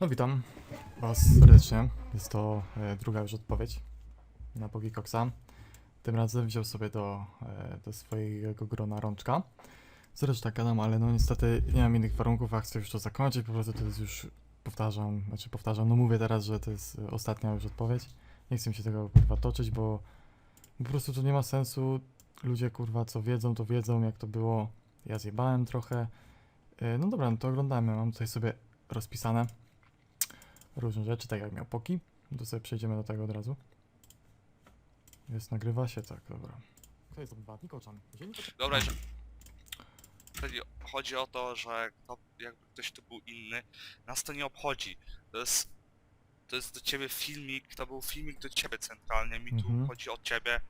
No witam Was serdecznie. Jest to e, druga już odpowiedź na Pogi Coxa. Tym razem wziął sobie do, e, do swojego grona rączka. Zresztą tak gadam, ale no niestety nie mam innych warunków, a chcę już to zakończyć. Po prostu to jest już, powtarzam, znaczy powtarzam, no mówię teraz, że to jest ostatnia już odpowiedź. Nie chcę mi się tego kurwa toczyć, bo po prostu to nie ma sensu. Ludzie kurwa co wiedzą, to wiedzą jak to było. Ja zjebałem trochę. E, No dobra, no to oglądamy. Mam tutaj sobie rozpisane różne rzeczy, tak jak miał Poki. To sobie przejdziemy do tego od razu. Jest, nagrywa się, tak, dobra. Kto jest obywatnik oczan? Dobra, że... Chodzi, chodzi o to, że to, jakby ktoś tu był inny, nas to nie obchodzi. To jest, to jest do ciebie filmik, to był filmik do ciebie centralnie, mi Mhm. tu chodzi o ciebie,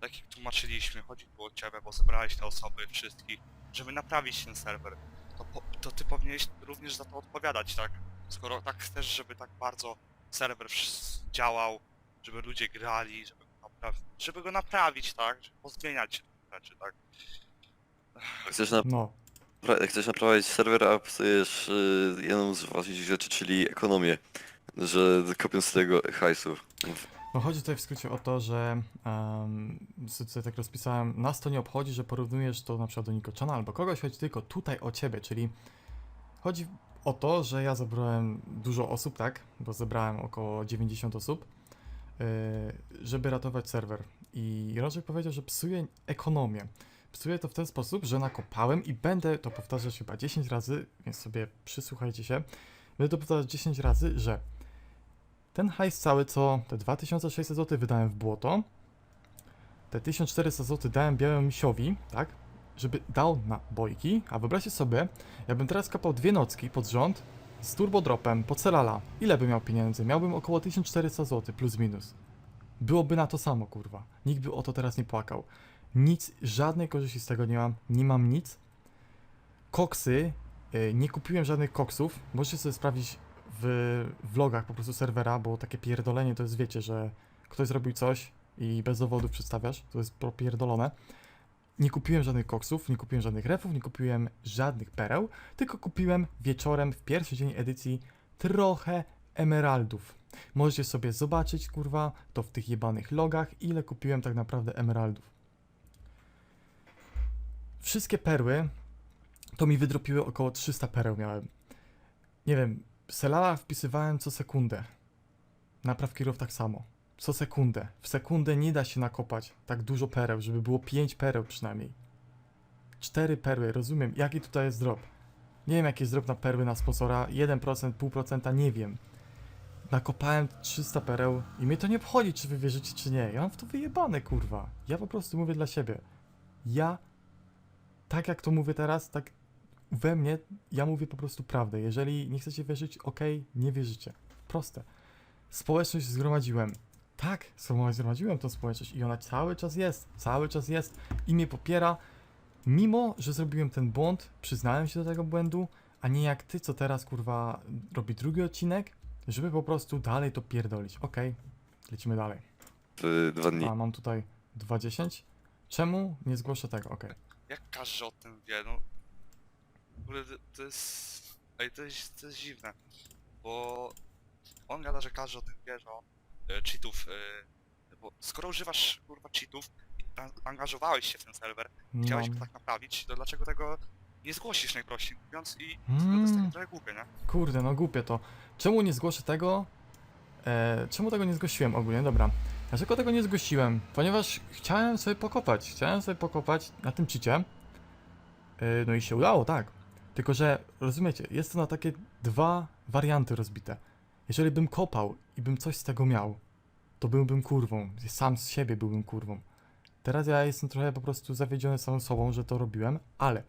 tak jak tłumaczyliśmy, chodzi tu o ciebie, bo zebrałeś te osoby wszystkich, żeby naprawić ten serwer. To, po, to ty powinieneś również za to odpowiadać, tak? Skoro tak chcesz, żeby tak bardzo serwer działał, żeby ludzie grali, żeby go, napraw- żeby go naprawić, tak? Żeby pozmieniać rzeczy, tak? Chcesz, na, No, pra- chcesz naprawić serwer, a psujesz y, jedną z ważniejszych rzeczy, czyli ekonomię. Że kopią z tego hajsu. no chodzi tutaj w skrócie o to, że um, sobie tak rozpisałem, nas to nie obchodzi, że porównujesz to na przykład do Nikoczana albo kogoś, chodzi tylko tutaj o ciebie, czyli chodzi o to, że ja zebrałem dużo osób, tak, bo zebrałem około 90 osób, yy, żeby ratować serwer. I Rożek powiedział, że psuje ekonomię. Psuję to w ten sposób, że nakopałem i będę to powtarzać chyba 10 razy, więc sobie przysłuchajcie się. Będę to powtarzać 10 razy, że ten hajs cały, co te 2600 zł wydałem w błoto, te 1400 zł dałem białemu misiowi, tak, żeby dał na bojki, a wyobraźcie sobie, jakbym teraz kopał dwie nocki pod rząd z turbodropem po celala, ile bym miał pieniędzy? Miałbym około 1400 zł plus minus. Byłoby na to samo, kurwa. Nikt by o to teraz nie płakał. Nic, żadnej korzyści z tego nie mam, nie mam nic. Koksy, y, nie kupiłem żadnych koksów. Możecie sobie sprawdzić w vlogach po prostu serwera, bo takie pierdolenie to jest, wiecie, że ktoś zrobił coś i bez dowodów przedstawiasz, to jest popierdolone. Nie kupiłem żadnych koksów, nie kupiłem żadnych refów, nie kupiłem żadnych pereł, tylko kupiłem wieczorem w pierwszy dzień edycji trochę emeraldów. Możecie sobie zobaczyć, kurwa, to w tych jebanych logach, ile kupiłem tak naprawdę emeraldów. Wszystkie perły to mi wydropiły około 300 pereł miałem. Nie wiem, Selala wpisywałem co sekundę. Napraw kierów tak samo. Co sekundę. W sekundę nie da się nakopać tak dużo pereł, żeby było 5 pereł przynajmniej. 4 perły, rozumiem. Jaki tutaj jest drop? Nie wiem, jaki jest drop na perły na sponsora. 1%, 0,5%, nie wiem. Nakopałem 300 pereł i mnie to nie obchodzi, czy wy wierzycie, czy nie. Ja mam w to wyjebane, kurwa. Ja po prostu mówię dla siebie. Ja, tak jak to mówię teraz, tak we mnie, ja mówię po prostu prawdę. Jeżeli nie chcecie wierzyć, okej, nie wierzycie. Proste. Społeczność zgromadziłem. Tak, zgromadzi- zgromadziłem tą społeczność i ona cały czas jest, cały czas jest i mnie popiera, mimo że zrobiłem ten błąd, przyznałem się do tego błędu, a nie jak ty, co teraz kurwa robi drugi odcinek, żeby po prostu dalej to pierdolić. Okej, lecimy dalej. W dwa dni. A mam tutaj 2.10. Czemu nie zgłoszę tego? Okej. Jak każdy o tym wie, no... W ogóle to- to jest... Ej, to jest, to jest dziwne, bo... On gada, że każdy o tym wie, że on cheatów... E, bo skoro używasz, kurwa, cheatów i angażowałeś się w ten serwer, chciałeś Mam- go tak naprawić, to dlaczego tego nie zgłosisz najprościej mówiąc i... Mm. No to jest takie trochę głupie, nie? Kurde, no głupie to. Czemu nie zgłoszę tego? E, czemu tego nie zgłosiłem ogólnie? Dobra. Dlaczego tego nie zgłosiłem? Ponieważ chciałem sobie pokopać. Chciałem sobie pokopać na tym czycie. E, no i się udało, tak. Tylko, że rozumiecie, jest to na takie dwa warianty rozbite. Jeżeli bym kopał i bym coś z tego miał, to byłbym kurwą. Sam z siebie byłbym kurwą. Teraz ja jestem trochę po prostu zawiedziony samym sobą, że to robiłem, ale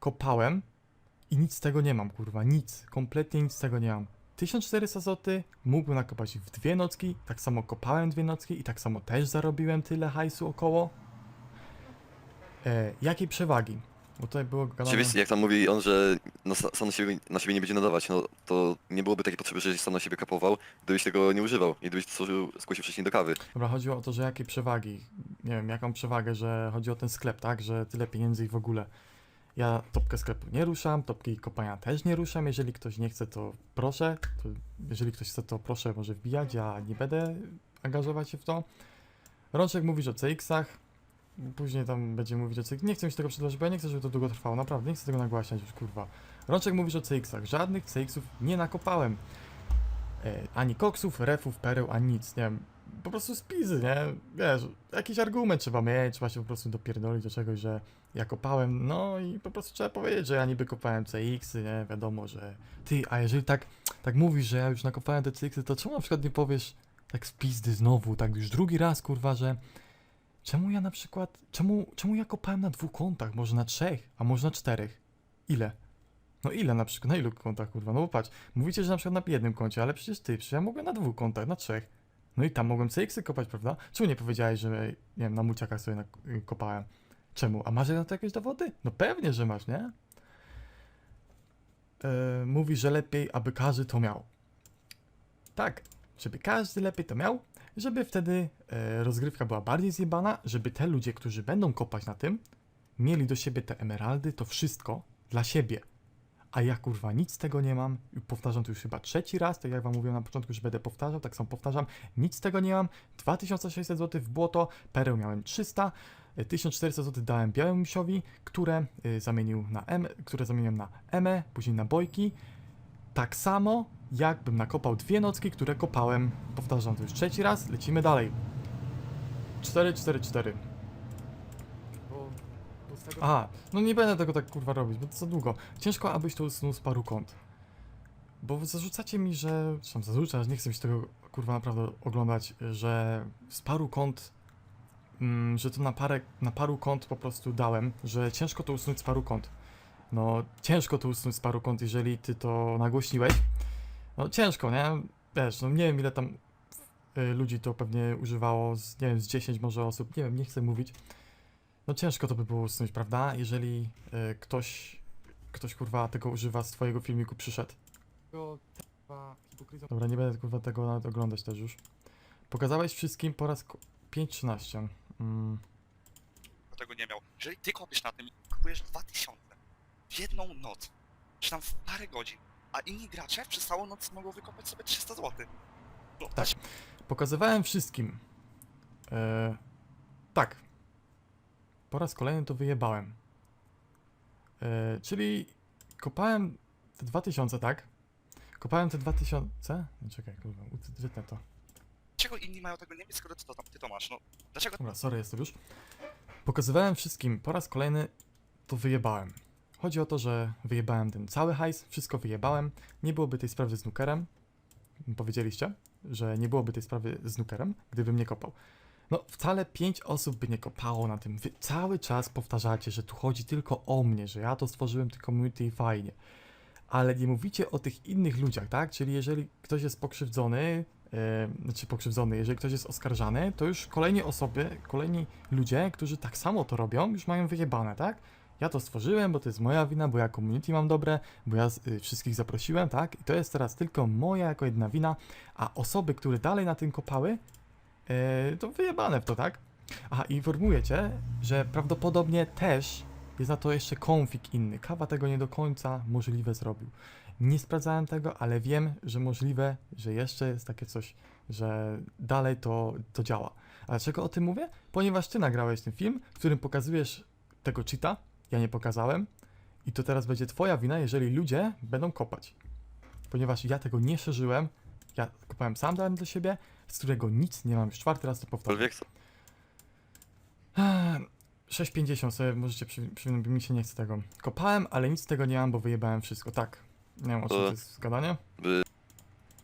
kopałem i nic z tego nie mam, kurwa, nic, kompletnie nic z tego nie mam. 1400 zł mógłbym nakopać w dwie nocki, tak samo kopałem dwie nocki i tak samo też zarobiłem tyle hajsu około. E, jakiej przewagi? Bo tutaj było gadane... Oczywiście, jak tam mówi on, że sa- sam na siebie, na siebie nie będzie nadawać, no to nie byłoby takiej potrzeby, żebyś sam na siebie kapował, gdybyś tego nie używał i gdybyś stworzył, zgłosił wcześniej do kawy. Dobra, chodziło o to, że jakiej przewagi, nie wiem, jaką przewagę, że chodzi o ten sklep, tak, że tyle pieniędzy i w ogóle. Ja topkę sklepu nie ruszam, topki kopania też nie ruszam. Jeżeli ktoś nie chce, to proszę. To jeżeli ktoś chce, to proszę, może wbijać. Ja nie będę angażować się w to. Rączek mówisz o CX-ach. Później tam będzie mówić o CX. Nie chcę mi się tego przedłużyć, bo ja nie chcę, żeby to długo trwało. Naprawdę, nie chcę tego nagłaśniać już, kurwa. Rączek mówisz o CX-ach. Żadnych CX-ów nie nakopałem. E, ani koksów, refów, pereł, ani nic, nie wiem. Po prostu spizy, nie? Wiesz, jakiś argument trzeba mieć, trzeba się po prostu dopierdolić do czegoś, że ja kopałem, no i po prostu trzeba powiedzieć, że ja niby kopałem CX-y, nie? Wiadomo, że ty, a jeżeli tak, tak mówisz, że ja już nakopałem te CX-y, to czemu na przykład nie powiesz tak z pizdy znowu, tak już drugi raz, kurwa, że czemu ja na przykład, czemu, czemu ja kopałem na dwóch kontach, może na trzech, a może na czterech? Ile? No ile na przykład, na ilu kontach, kurwa? No bo patrz, mówicie, że na przykład na jednym koncie, ale przecież ty, przecież ja mogłem na dwóch kontach, na trzech. No i tam mogłem CX-y kopać, prawda? Czemu nie powiedziałeś, że, nie wiem, na muciakach sobie y, kopałem? Czemu? A masz na to jakieś dowody? No pewnie, że masz, nie? Yy, mówi, że lepiej, aby każdy to miał. Tak, żeby każdy lepiej to miał, żeby wtedy e, rozgrywka była bardziej zjebana, żeby te ludzie, którzy będą kopać na tym, mieli do siebie te emeraldy, to wszystko dla siebie. A ja kurwa nic z tego nie mam. Powtarzam to już chyba trzeci raz, tak jak wam mówiłem na początku, że będę powtarzał, tak samo powtarzam. Nic z tego nie mam. 2600 zł w błoto, pereł miałem 300, e, 1400 zł dałem białemu misiowi, które y, zamienił na M, które zamieniłem na EME, później na bojki. Tak samo jakbym nakopał dwie nocki, które kopałem. Powtarzam to już trzeci raz, lecimy dalej. 4, 4, 4. Aha, no nie będę tego tak kurwa robić, bo to za długo. Ciężko, abyś to usunął z paru kąt. Bo zarzucacie mi, że. Zresztą zarzucasz, nie chcę mi się tego kurwa naprawdę oglądać, że z paru kąt. Mm, że to na, parę, na paru kąt po prostu dałem, że ciężko to usunąć z paru kąt. No, ciężko to usunąć z paru kąt, jeżeli ty to nagłośniłeś. No, ciężko, nie? Wiesz, no nie wiem ile tam y, ludzi to pewnie używało, z, nie wiem, z 10 może osób, nie wiem, nie chcę mówić. No ciężko to by było usunąć, prawda? Jeżeli y, ktoś, ktoś kurwa tego używa z twojego filmiku przyszedł. Dobra, nie będę kurwa tego nawet oglądać też już. Pokazałeś wszystkim po raz ko- 5-13. Mm, tego nie miał. Jeżeli ty kopiesz na tym i kupujesz 2000 w jedną noc, czy tam w parę godzin, a inni gracze przez całą noc mogą wykopać sobie 300 zł. No, Tak. Pokazywałem wszystkim. E, tak. Po raz kolejny to wyjebałem. E, czyli kopałem te 2000, tak? Kopałem te 2000. No czekaj, kurwa, wytnę to. Dlaczego inni mają tego nie mieć, skoro ty to, ty to masz? No, dlaczego Dobra, sorry, jestem już. Pokazywałem wszystkim po raz kolejny, to wyjebałem. Chodzi o to, że wyjebałem ten cały hajs, wszystko wyjebałem. Nie byłoby tej sprawy z nukerem. Powiedzieliście, że nie byłoby tej sprawy z nukerem, gdybym nie kopał. No, wcale pięć osób by nie kopało na tym. Wy cały czas powtarzacie, że tu chodzi tylko o mnie, że ja to stworzyłem, ty community i fajnie. Ale nie mówicie o tych innych ludziach, tak? Czyli jeżeli ktoś jest pokrzywdzony, e, znaczy pokrzywdzony, jeżeli ktoś jest oskarżany, to już kolejni osoby, kolejni ludzie, którzy tak samo to robią, już mają wyjebane, tak? Ja to stworzyłem, bo to jest moja wina, bo ja community mam dobre, bo ja y, wszystkich zaprosiłem, tak? I to jest teraz tylko moja jako jedna wina, a osoby, które dalej na tym kopały, e, to wyjebane w to, tak? Aha, i informuję cię, że prawdopodobnie też jest na to jeszcze konfig inny. Kawa tego nie do końca możliwe zrobił. Nie sprawdzałem tego, ale wiem, że możliwe, że jeszcze jest takie coś, że dalej to, to działa. A dlaczego o tym mówię? Ponieważ ty nagrałeś ten film, w którym pokazujesz tego cheata, ja nie pokazałem i to teraz będzie twoja wina, jeżeli ludzie będą kopać. Ponieważ ja tego nie szerzyłem, ja kopałem sam dałem do siebie, z którego nic nie mam, już czwarty raz to powtarzam. Cokolwiek, 6,50 sobie możecie przy, przy, mi się nie chce tego. Kopałem, ale nic z tego nie mam, bo wyjebałem wszystko. Tak. Nie wiem o czym to E. jest gadanie. by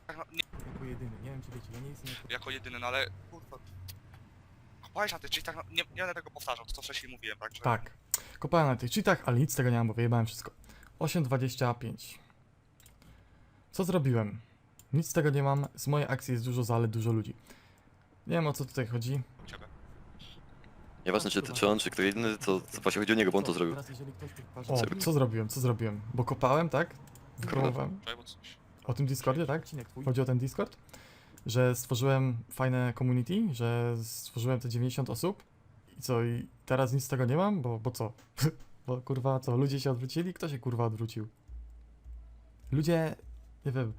Jako jedyny, nie wiem czy wiecie, ja nie jestem jako... jako jedyny, no ale kurwa. Kopałeś na tych cheatach, no, nie, nie będę tego powtarzał, to co wcześniej mówiłem, tak? Że Tak. Kopałem na tych cheatach, ale nic z tego nie mam, bo wyjebałem wszystko. 8,25. Co zrobiłem? Nic z tego nie mam, z mojej akcji jest dużo zalet, dużo ludzi. Nie wiem o co tutaj chodzi. u ciebie. nieważne czy, czy on, czy kto inny, to, to właśnie chodzi o niego, bo on to zrobił. Teraz jeżeli ktoś O, co zrobiłem, co zrobiłem? Bo kopałem, tak? Wykromowałem. Czekaj, bo coś. O tym Discordzie, tak? Chodzi o ten Discord? Że stworzyłem fajne community, że stworzyłem te 90 osób i co, i teraz nic z tego nie mam, bo, bo co? Bo kurwa co, ludzie się odwrócili? Kto się kurwa odwrócił? Ludzie, nie wiem,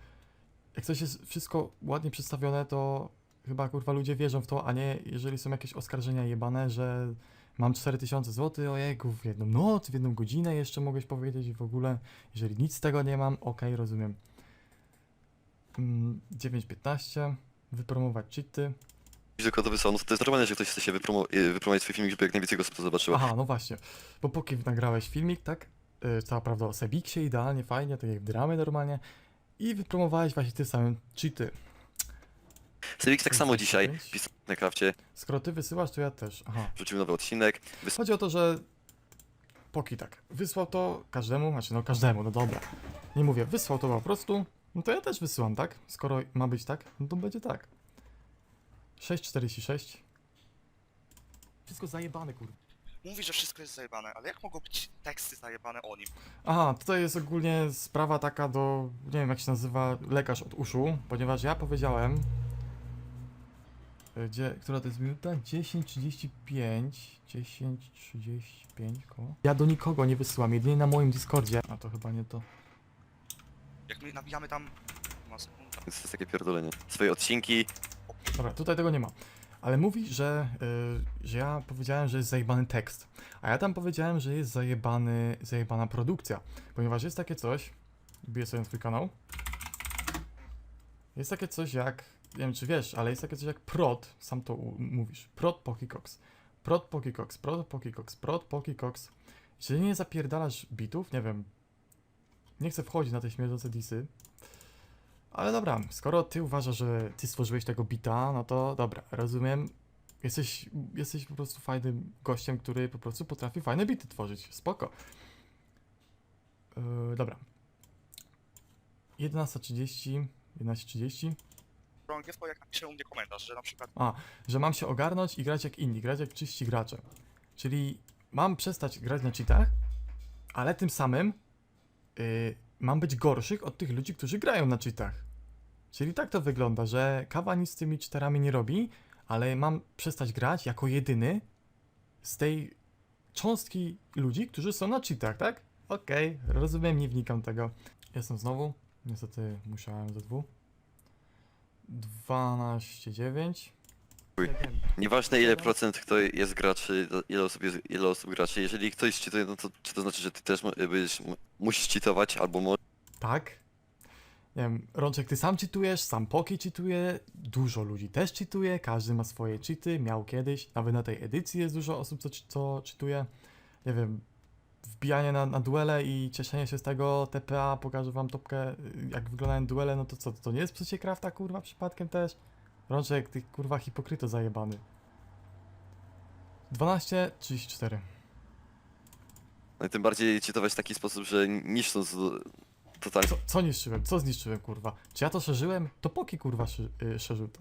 jak coś jest wszystko ładnie przedstawione, to chyba kurwa ludzie wierzą w to, a nie jeżeli są jakieś oskarżenia jebane, że mam 4000 zł, ojejku, w jedną noc, w jedną godzinę jeszcze mogłeś powiedzieć i w ogóle, jeżeli nic z tego nie mam, okej, rozumiem. Mm, 9.15, wypromować cheaty. to wysłał, no to jest normalne, że ktoś chce się wypromo- y, wypromować swój filmik, żeby jak najwięcej to zobaczyło. Aha, no właśnie, bo póki nagrałeś filmik, tak? Yy, cała prawda o Sebiksie, idealnie, fajnie, tak jak w dramie normalnie. I wypromowałeś właśnie tym samym cheaty. Sewix tak samo dzisiaj 25. pisał na krafcie, Skoro ty wysyłasz, to ja też. Aha. wrzucił nowy odcinek, Chodzi o to, że Poki tak, wysłał to każdemu, znaczy no każdemu, no dobra. Nie mówię, wysłał to po prostu, no to ja też wysyłam, tak? Skoro ma być tak, no to będzie tak. 6,46. Wszystko zajebane, kur... Mówi, że wszystko jest zajebane, ale jak mogą być teksty zajebane o nim? Aha, tutaj jest ogólnie sprawa taka do, nie wiem jak się nazywa, lekarz od uszu, ponieważ ja powiedziałem, y, gdzie, która to jest minuta? 10.35, 10.35 koło. Ja do nikogo nie wysyłam, jedynie na moim Discordzie. A to chyba nie to. My nabijamy tam... Ma sekunda. więc to jest takie pierdolenie. Swoje odcinki, Dobra, tutaj tego nie ma. Ale mówi, że, y, że ja powiedziałem, że jest zajebany tekst. A ja tam powiedziałem, że jest zajebany, zajebana produkcja. Ponieważ jest takie coś, biję sobie na twój kanał. Jest takie coś jak, nie wiem czy wiesz, ale jest takie coś jak prod, sam to mówisz. Prod Pokikox. Prod Pokikox, prod Pokikox, prod Pokikox. Jeżeli nie zapierdalasz bitów, nie wiem, nie chcę wchodzić na te śmierdzące disy, ale dobra, skoro ty uważasz, że ty stworzyłeś tego bita, no to dobra, rozumiem. Jesteś, jesteś po prostu fajnym gościem, który po prostu potrafi fajne bity tworzyć. Spoko. Yy, dobra. 11.30, 11.30. Chorągiewko, jak napisze u mnie komentarz, że na przykład A, że mam się ogarnąć i grać jak inni, grać jak czyści gracze. Czyli mam przestać grać na cheatach, ale tym samym yy, mam być gorszych od tych ludzi, którzy grają na cheatach. Czyli tak to wygląda, że kawa nic z tymi cheaterami nie robi, ale mam przestać grać jako jedyny z tej cząstki ludzi, którzy są na cheatach, tak? Okej, rozumiem, nie wnikam tego. Jestem znowu, niestety musiałem ze dwóch. 12,9. Chuj. Nieważne ile procent kto jest graczy, ile osób jest, ile osób graczy, jeżeli ktoś cheatuje, no to czy to znaczy, że ty też będziesz, musisz cheatować, albo mo- Tak. Nie wiem, Rączek, ty sam cheatujesz, sam Poki cheatuje, dużo ludzi też cheatuje, każdy ma swoje cheaty, miał kiedyś, nawet na tej edycji jest dużo osób, co, co cheatuje. Nie wiem, wbijanie na, na duele i cieszenie się z tego TPA, pokażę wam topkę, jak wyglądają duele, no to co, to nie jest psucie krafta, kurwa, przypadkiem też? Rączek, ty kurwa hipokryto zajebany. 12.34. no i tym bardziej cheatować w taki sposób, że niszcząc do- totalnie Co, co niszczyłem? Co zniszczyłem, kurwa? Czy ja to szerzyłem? To Poki, kurwa, szy, y, szerzył to.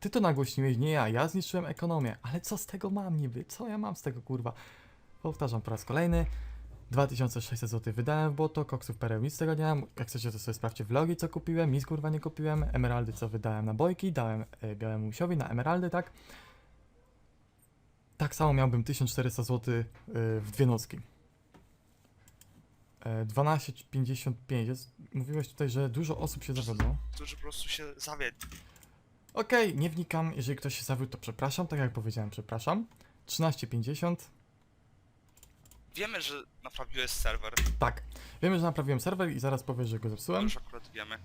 Ty to nagłośniłeś, nie ja. Ja zniszczyłem ekonomię. Ale co z tego mam niby? Co ja mam z tego, kurwa? Powtarzam po raz kolejny. 2600 zł wydałem w błoto, koksów pereł, nic z tego nie mam. Jak chcecie, to sobie sprawdźcie vlogi, co kupiłem. Nic, kurwa, nie kupiłem. Emeraldy, co wydałem na bojki. Dałem y, białemu misiowi na emeraldy, tak? Tak samo miałbym 1400 zł y, w dwie nocki. E, 12,55. Jest, mówiłeś tutaj, że dużo osób się zawiodło. którzy po prostu się zawiedli. Okej, nie wnikam. Jeżeli ktoś się zawiódł, to przepraszam. Tak jak powiedziałem, przepraszam. 13,50. Wiemy, że naprawiłeś serwer, Tak. Wiemy, że naprawiłem serwer i zaraz powiesz, że go to zepsułem, już akurat wiemy.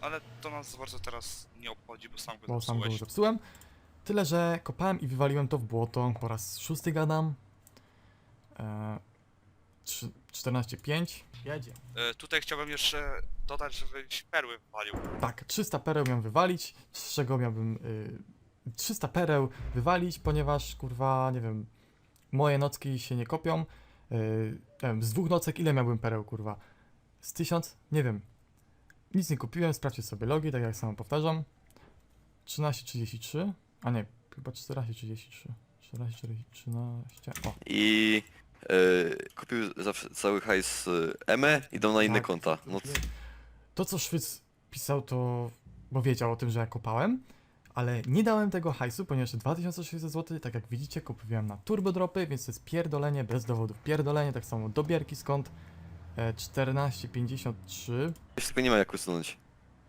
Ale to nas za bardzo teraz nie obchodzi, bo sam go bo sam go zepsułeś. zepsułem. Tyle, że kopałem i wywaliłem to w błoto. Po raz szósty gadam. E, trzy- 14,5. Jedzie. E, tutaj chciałbym jeszcze dodać, żebyś perły wywalił. Tak, 300 pereł miałem wywalić, z czego miałbym y, 300 pereł wywalić, ponieważ kurwa, nie wiem, moje nocki się nie kopią. Y, nie wiem, z dwóch nocek ile miałbym pereł, kurwa? Z tysiąc? Nie wiem. Nic nie kupiłem, sprawdźcie sobie logi, tak jak sam powtarzam. 13.33, a nie, chyba 14.33. 14.13, o. i e, kupił zawsze cały hajs z EME i dał na inne Tak. konta. No to, To, co Szwyc pisał, to. Bo wiedział o tym, że ja kopałem, Ale nie dałem tego hajsu, ponieważ 2600 zł, tak jak widzicie, kupiłem na turbo dropy, więc to jest pierdolenie bez dowodów. Pierdolenie, tak samo dobierki skąd e, 14,53. Już tylko nie ma jak usunąć.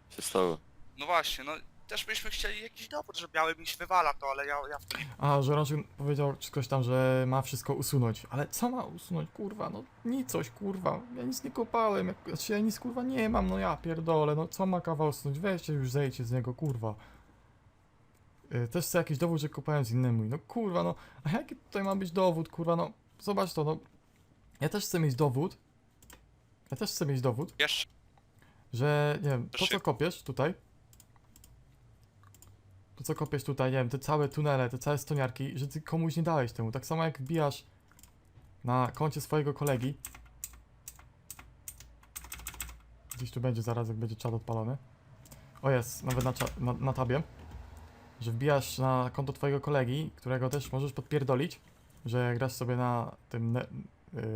Się stało. No właśnie, no też byśmy chcieli jakiś dowód, że biały miś wywala to, ale ja, ja w nie... A, że Rączek powiedział czy ktoś tam, że ma wszystko usunąć. Ale co ma usunąć, kurwa? No nic coś, kurwa. Ja nic nie kopałem, jak, znaczy ja nic kurwa nie mam, no ja pierdolę, no co ma kawał usunąć? Weźcie już zejdźcie z niego, kurwa. Y, Też chcę jakiś dowód, że kopałem z innym mój. No kurwa, no, a jaki tutaj ma być dowód, kurwa, no, zobacz to, no. Ja też chcę mieć dowód. Ja też chcę mieć dowód, Jeszcze, że, nie wiem, to co kopiesz tutaj, to co kopiesz tutaj, nie wiem, te całe tunele, te całe stoniarki, że ty komuś nie dałeś temu. Tak samo jak wbijasz na koncie swojego kolegi. Gdzieś tu będzie zaraz, jak będzie czat odpalony. O jest, nawet na, cza- na, na tabie. Że wbijasz na konto twojego kolegi, którego też możesz podpierdolić, że grasz sobie na tym ne-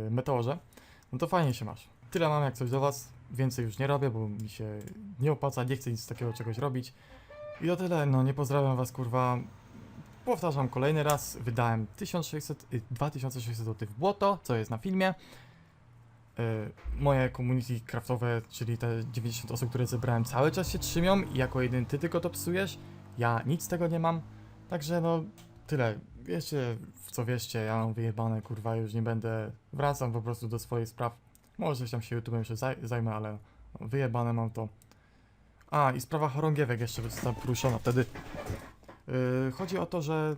y, meteorze. No to fajnie się masz. Tyle mam jak coś do was. Więcej już nie robię, bo mi się nie opłaca, nie chcę nic takiego czegoś robić. I to tyle, no nie pozdrawiam was kurwa. Powtarzam kolejny raz, wydałem 1600, y, 2600 zł w błoto, co jest na filmie. Y, moje community craftowe, czyli te 90 osób, które zebrałem cały czas się trzymią i jako jeden ty tylko to psujesz. Ja nic z tego nie mam. Także no tyle. Wiecie w co wierzcie, ja mam wyjebane kurwa, już nie będę. Wracam po prostu do swoich spraw. Może tam się YouTube'em jeszcze zaj- zajmę, ale no, wyjebane mam to. A, i sprawa chorągiewek jeszcze została poruszona wtedy. Yy, chodzi o to, że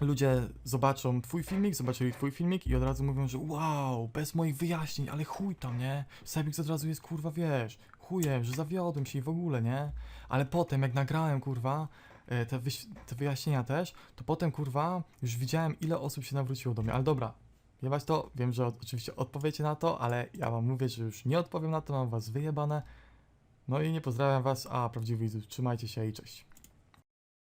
ludzie zobaczą twój filmik, zobaczyli twój filmik i od razu mówią, że wow, bez moich wyjaśnień, ale chuj tam, nie? Sebix od razu jest, kurwa, wiesz, chujem, że zawiodłem się i w ogóle, nie? Ale potem, jak nagrałem, kurwa, yy, te, te wyjaśnienia też, to potem, kurwa, już widziałem, ile osób się nawróciło do mnie. Ale dobra, jebać to, wiem, że oczywiście odpowiecie na to, ale ja wam mówię, że już nie odpowiem na to, mam was wyjebane. No i nie pozdrawiam was, a prawdziwych widzów, trzymajcie się i cześć.